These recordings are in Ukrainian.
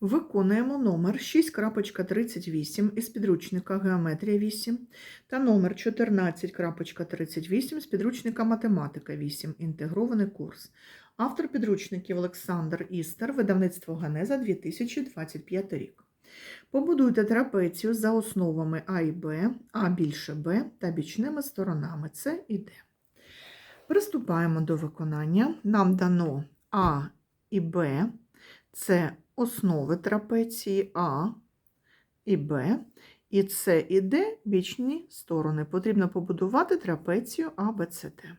Виконуємо номер 6.38 із підручника Геометрія 8 та номер 14.38 з підручника Математика 8. Інтегрований курс. Автор підручників Олександр Істер, видавництво Ганеза 2025 рік. Побудуйте трапецію за основами А і Б, А більше Б та бічними сторонами С і Д. Приступаємо до виконання. Нам дано А і Б. Це основи трапеції А і Б, і С і Д бічні сторони. Потрібно побудувати трапецію А, Б, С, Д.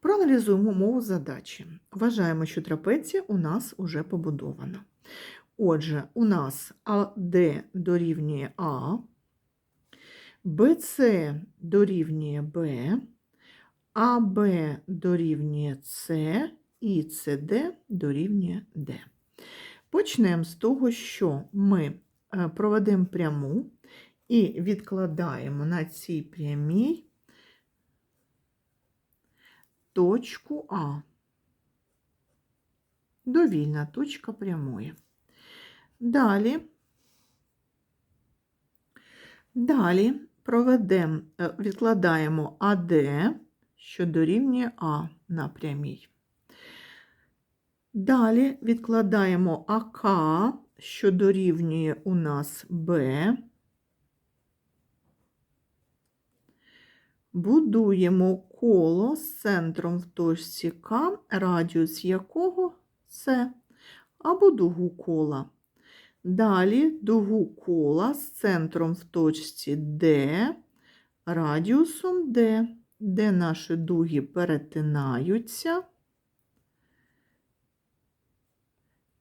Проаналізуємо умову задачі. Вважаємо, що трапеція у нас вже побудована. Отже, у нас АД дорівнює А, БЦ дорівнює Б, АБ дорівнює С і СД дорівнює Д. Почнемо з того, що ми е, проведемо пряму і відкладаємо на цій прямій точку А. Довільна точка прямої. Далі, далі проведемо, е, відкладаємо АД, що дорівнює А на прямій. Далі відкладаємо АК, що дорівнює у нас Б. Будуємо коло з центром в точці К, радіус якого С, або дугу кола. Далі дугу кола з центром в точці Д, радіусом Д, де наші дуги перетинаються.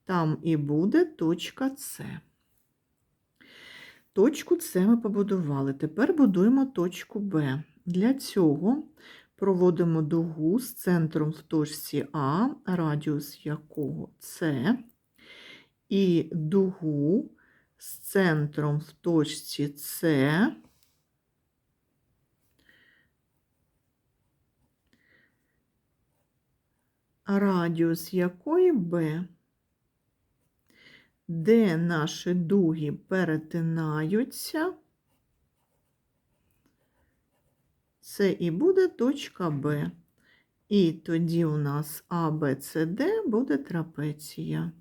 Там і буде точка С. Точку С ми побудували. Тепер будуємо точку Б. Для цього проводимо дугу з центром в точці А, радіус якого С, і дугу з центром в точці С. Радіус якої Б де наші дуги перетинаються, це і буде точка Б. І тоді у нас А, Б, С, Д буде трапеція.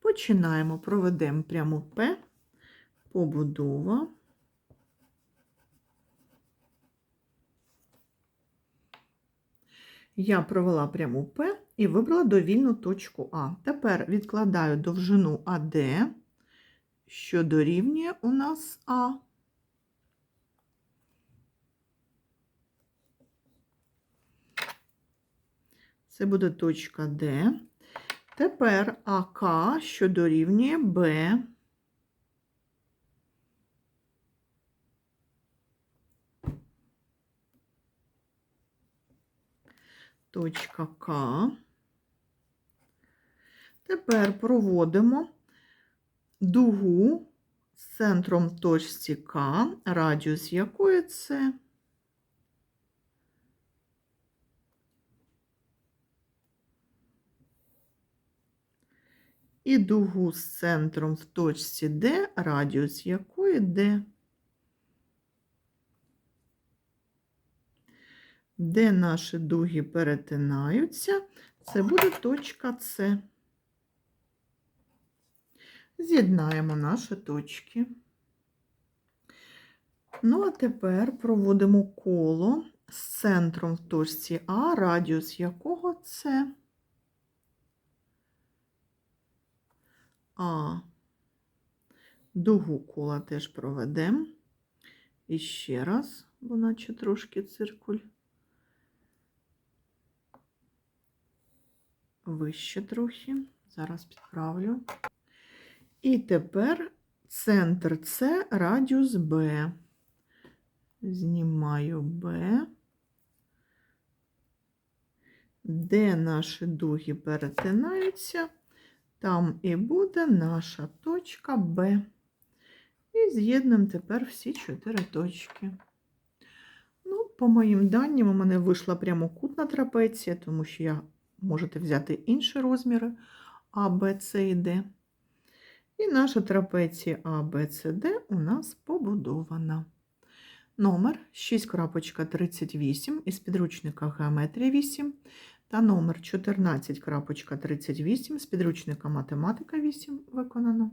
Починаємо, проведемо пряму П, побудова. Я провела пряму П і вибрала довільну точку А. Тепер відкладаю довжину АД, що дорівнює у нас А. Це буде точка Д. Тепер АК, що дорівнює Б. точка К. Тепер проводимо дугу з центром точці К, радіус якої це. І дугу з центром в точці Д, радіус якої Д. де наші дуги перетинаються, це буде точка С. З'єднаємо наші точки. Ну, а тепер проводимо коло з центром в точці А, радіус якого це А. Дугу кола теж проведемо. І ще раз, бо наче трошки циркуль. Вище трохи. Зараз підправлю. І тепер центр С, радіус Б. Знімаю Б, де наші дуги перетинаються, там і буде наша точка Б. І з'єднуємо тепер всі чотири точки. Ну, По моїм даним, у мене вийшла прямокутна трапеція, тому що я можете взяти інші розміри А, Б, С і Д. І наша трапеція А, Б, С, Д у нас побудована. Номер 6.38 із підручника Геометрія 8 та номер 14.38 з підручника Математика 8 виконано.